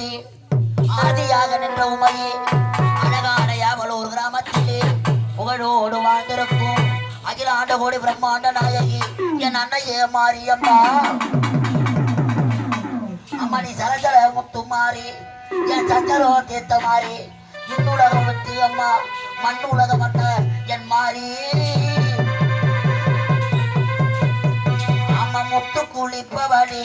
சுந்தரி ஆதியாக நின்ற உமையே. அழகான யாவலூர் கிராமத்திலே புகழோடு வாழ்ந்திருக்கும் அகிலாண்ட கோடி பிரம்மாண்ட நாயகி என் அன்னையே மாரியம்மா. அம்மணி சரசர முத்து மாறி என் சஞ்சலோ தீர்த்த மாறி இன்னுலகம் விட்டு அம்மா மண் மண்ணுலக மட்ட என் மாறி. அம்மா முத்து குளிப்பவடி